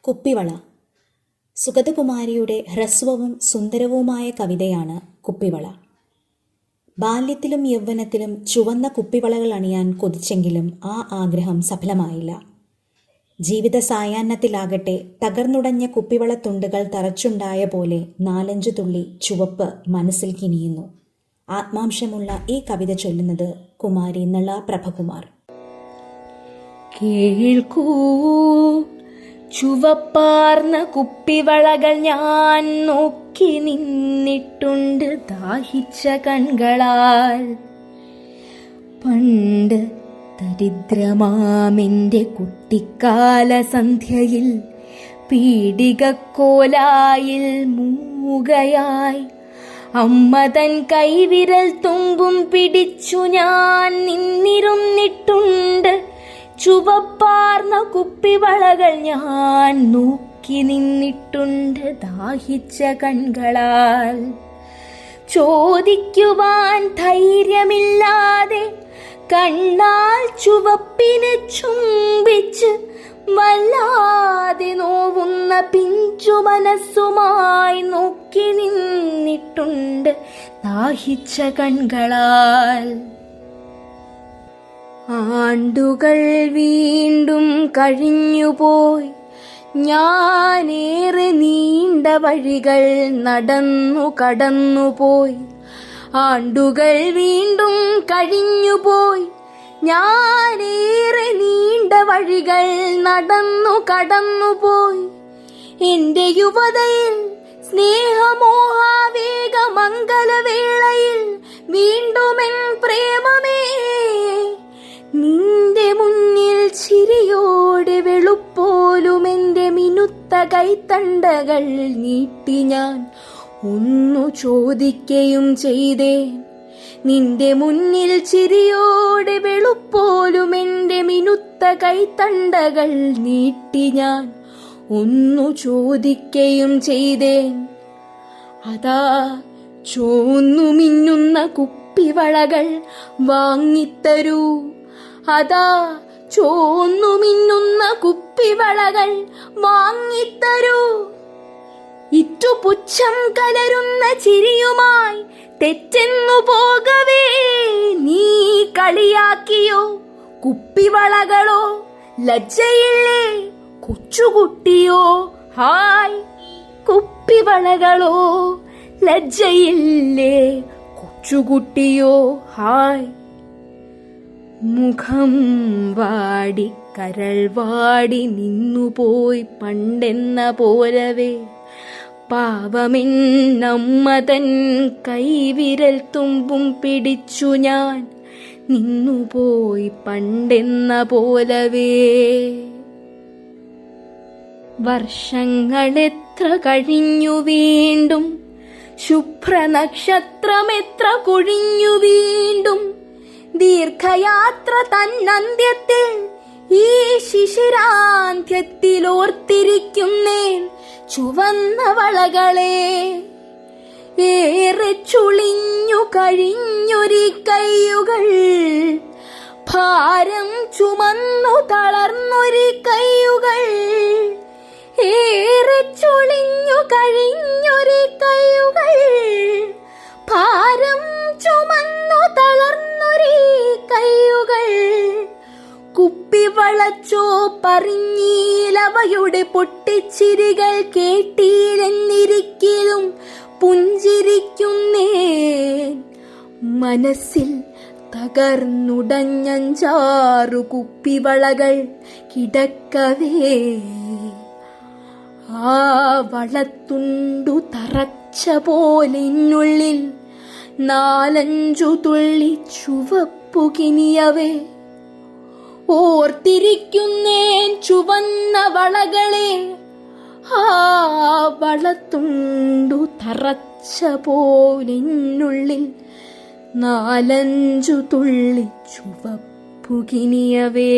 കുപ്പിവള. സുഗതകുമാരിയുടെ ഹ്രസ്വവും സുന്ദരവുമായ കവിതയാണ് കുപ്പിവള. ബാല്യത്തിലും യൗവനത്തിലും ചുവന്ന കുപ്പിവളകൾ അണിയാൻ കൊതിച്ചെങ്കിലും ആ ആഗ്രഹം സഫലമായില്ല. ജീവിത സായാഹ്നത്തിലാകട്ടെ തകർന്നുടഞ്ഞ കുപ്പിവള തുണ്ടുകൾ തറച്ചുണ്ടായ പോലെ നാലഞ്ചു തുള്ളി ചുവപ്പ് മനസ്സിൽ കിനിയുന്നു. ആത്മാംശമുള്ള ഈ കവിത ചൊല്ലുന്നത് കുമാരി നള പ്രഭകുമാർ കേൾക്കൂ ചുവപ്പാർന്ന കുപ്പിവളകൾ ഞാൻ നോക്കി നിന്നിട്ടുണ്ട് ദാഹിച്ച കൺകളാൽ. പണ്ട് ദരിദ്രമാമെന്റെ കുട്ടിക്കാല സന്ധ്യയിൽ പീഡികക്കോലായിൽ മൂകയായി. അമ്മ തൻ കൈവിരൽ തുമ്പും പിടിച്ചു ഞാൻ നിന്നിരുന്നിട്ടുണ്ട് ചുവപ്പാർന്ന കുപ്പിവളകൾ ഞാൻ നോക്കി നിന്നിട്ടുണ്ട് ദാഹിച്ച കൺകളാൽ. ചോദിക്കുവാൻ ധൈര്യമില്ലാതെ കണ്ണാൽ ചുവപ്പിനെ ചുംബിച്ച് വല്ലാതെ നോവുന്ന പിഞ്ചു മനസ്സുമായി നോക്കി നിന്നിട്ടുണ്ട് ദാഹിച്ച കൺകളാൽ. ആണ്ടുകൾ വീണ്ടും കഴിഞ്ഞുപോയി. ഞാനേറെ നീണ്ട വഴികൾ നടന്നു കടന്നുപോയി. ആണ്ടുകൾ വീണ്ടും കഴിഞ്ഞുപോയി. ഞാനേറെ നീണ്ട വഴികൾ നടന്നു കടന്നുപോയി. എന്റെ യുവതയിൽ സ്നേഹമോഹാവേഗ മംഗലവേളയിൽ വീണ്ടുമെൻ പ്രേമമേ ചിരിയോടെ വെളുപ്പോലും എന്റെ മിനുത്ത കൈത്തണ്ടകൾ നീട്ടി ഞാൻ ഒന്നു ചോദിക്കയും ചെയ്തേ നിന്റെ മുന്നിൽ ചിരിയോടെ വെളുപ്പോലും എന്റെ മിനുത്ത കൈത്തണ്ടകൾ നീട്ടി ഞാൻ ഒന്നു ചോദിക്കയും ചെയ്തേൻ. അതാ ചോന്നു മിന്നുന്ന കുപ്പിവളകൾ വാങ്ങിത്തരൂ. അതാ ചോന്നു മിന്നുന്ന കുപ്പിവളകൾ വാങ്ങിത്തരൂ. ഇറ്റുപുച്ഛം കലരുന്ന ചിരിയുമായി തെറ്റെന്നു പോകവേ നീ കളിയാക്കിയോ? കുപ്പിവളകളോ ലജ്ജയില്ലേ? കൊച്ചുകുട്ടിയോ? ഹായ്. കുപ്പിവളകളോ ലജ്ജയില്ലേ? കൊച്ചുകുട്ടിയോ? ഹായ്. മുഖം വാടി കരൾ വാടി നിന്നുപോയി പണ്ടെന്ന പോലവേ പാവമിൻ നമ്മതൻ കൈവിരൽ തുമ്പും പിടിച്ചു ഞാൻ. നിന്നുപോയി പണ്ടെന്ന പോലവേ. വർഷങ്ങളെത്ര കഴിഞ്ഞു വീണ്ടും? ശുഭ്രനക്ഷത്രം എത്ര കൊഴിഞ്ഞു വീണ്ടും? ദീർഘയാത്ര തന്നന്ത്യത്തിൽ ഈ ശിശിരാന്ത്യത്തിൽ ഓർത്തിരിക്കുന്നേൻ ചുവന്ന വളകളെ ഏറെ ചുളിഞ്ഞു കഴിഞ്ഞൊരി കൈയുകൾ ഭാരം ചുമന്നു തളർന്നൊരി കൈയുകൾ ഏറെ ചുളിഞ്ഞു കഴിഞ്ഞൊരി കൈയുകൾ കുപ്പിവളച്ചോ പറഞ്ഞീലവയുടെ പൊട്ടിച്ചിരികൾ കേട്ടീലെന്നിരിക്കലും പുഞ്ചിരിക്കുന്നേ മനസ്സിൽ തകർന്നുടഞ്ഞഞ്ചാറു കുപ്പിവളകൾ കിടക്കവേ. ആ വളത്തുണ്ടു തറച്ച പോലിനുള്ളിൽ നാലഞ്ചു തുള്ളി ചുവപ്പു കിനിയവേ ഓർത്തിരിക്കുന്നേൻ ചുവന്ന വളകളെ ആ വളത്തുണ്ടു തറച്ച പോലിനുള്ളിൽ നാലഞ്ചു തുള്ളി ചുവപ്പു കിനിയവേ